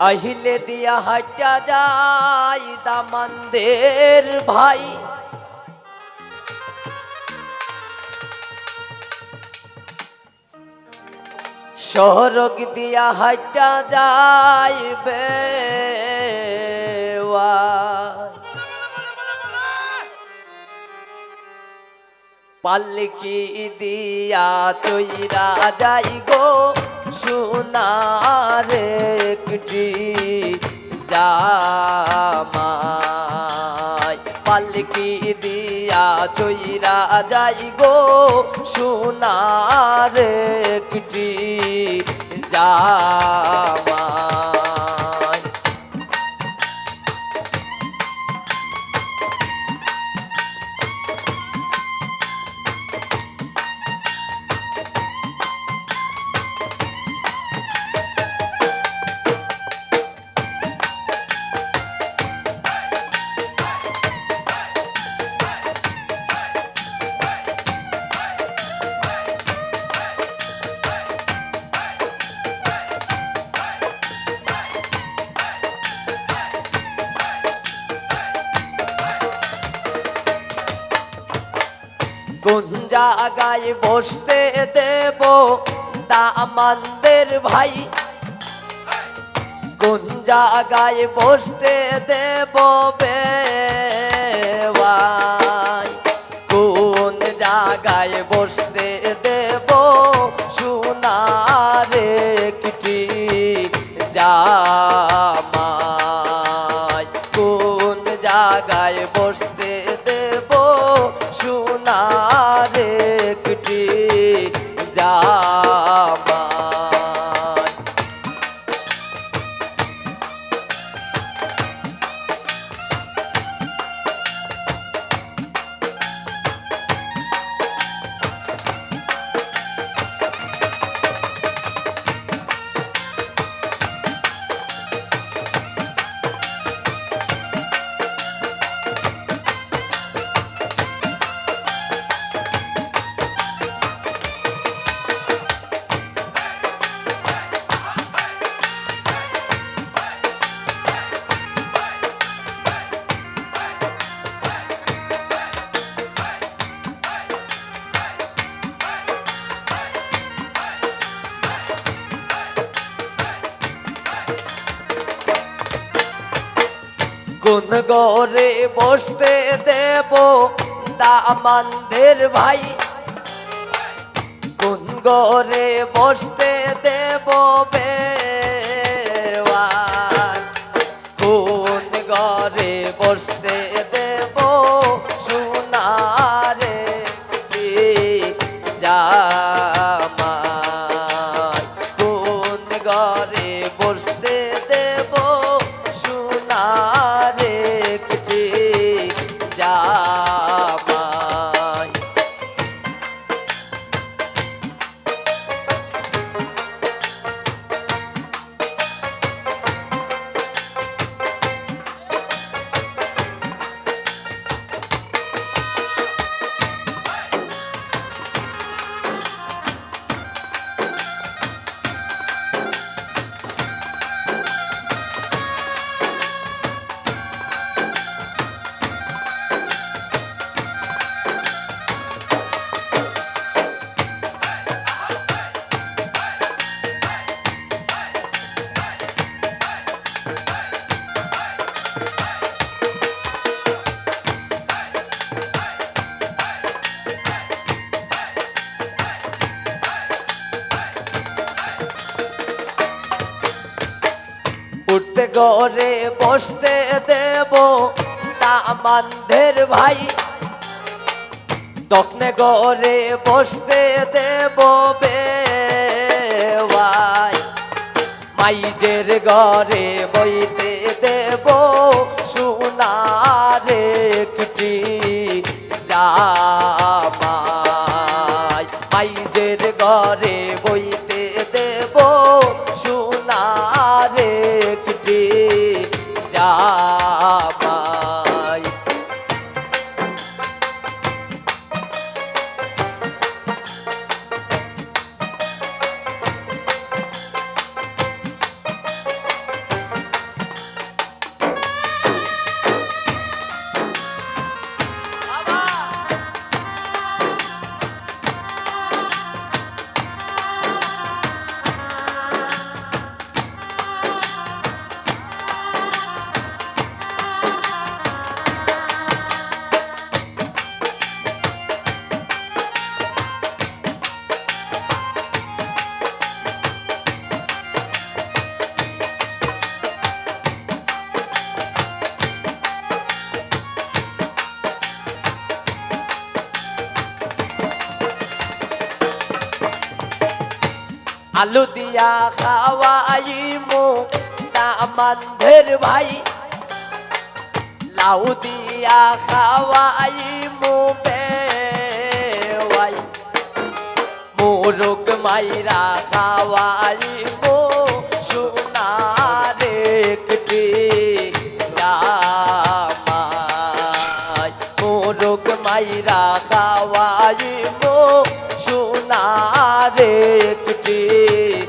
আহিলে দিয়া হাইটা যাই দামানদের ভাই। সরগ দিয়া হাইটা যাইবে পাল্লিকি দিয়া চইরা যাই গো। সোনার একটি জামাই। পালকি দিয়া চৈরা যাই গো সোনার একটি জামাই। কোন জায়গায় বসতে দেব দামানদের ভাই। কোন জায়গায় বসতে দেব বেওয়াই। কোন জায়গায় বসতে দেব সোনার একটি জামাই কোন গরে বসতে দেব দামানদের ভাই। কোন গরে বসতে দেব গরে বসতে দেব দামানদের ভাই। দক্ষিণে গরে বসতে দেব বেওয়াই। মাইজের গরে বইতে দেব সোনারে একটি জামাই আলু দিয়া খাওয়াইমু দামানদের ভাই। লাউ দিয়া খাওয়াইমু বেওয়াই। মোরগ মাইরা খাওয়াইমু একটি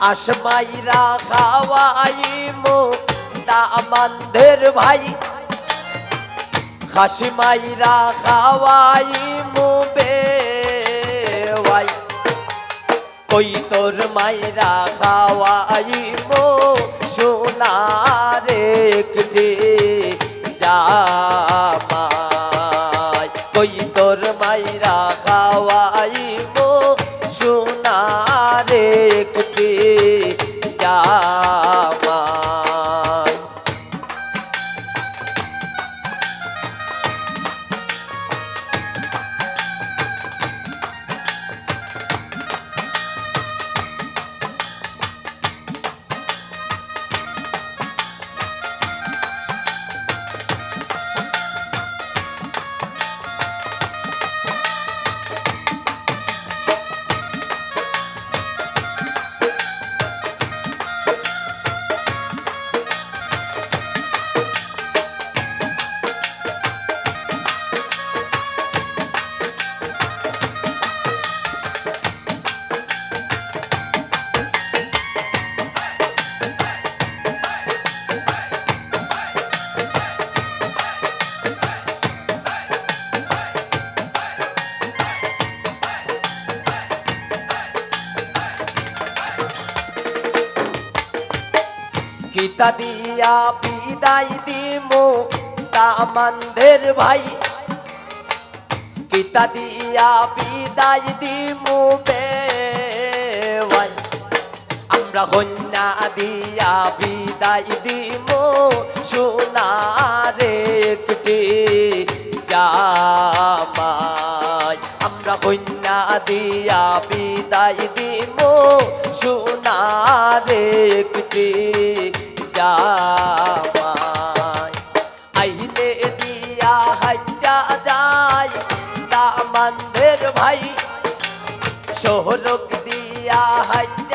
আসমাইরা খাওয়াই খাওয়াইমু আমাদের ভাই খাসিমাইরা বে ভাই কই তোর মাইরা খাওয়াইমু সোনারে কিতা দিয়া বিদায় দিমু তামানদের ভাই। কিতা দিয়া বিদায় দিমু বেওয়াই আমরা কন্যা দিয়া বিদায় দিমু সোনারে একটি জামাই। আমরা কন্যা দিয়া বিদায় দিমু সোনারে একটি জামাই আইলে দিয়া হাইটা যায় দামানদের ভাই। শহরক দিয়া হাইটা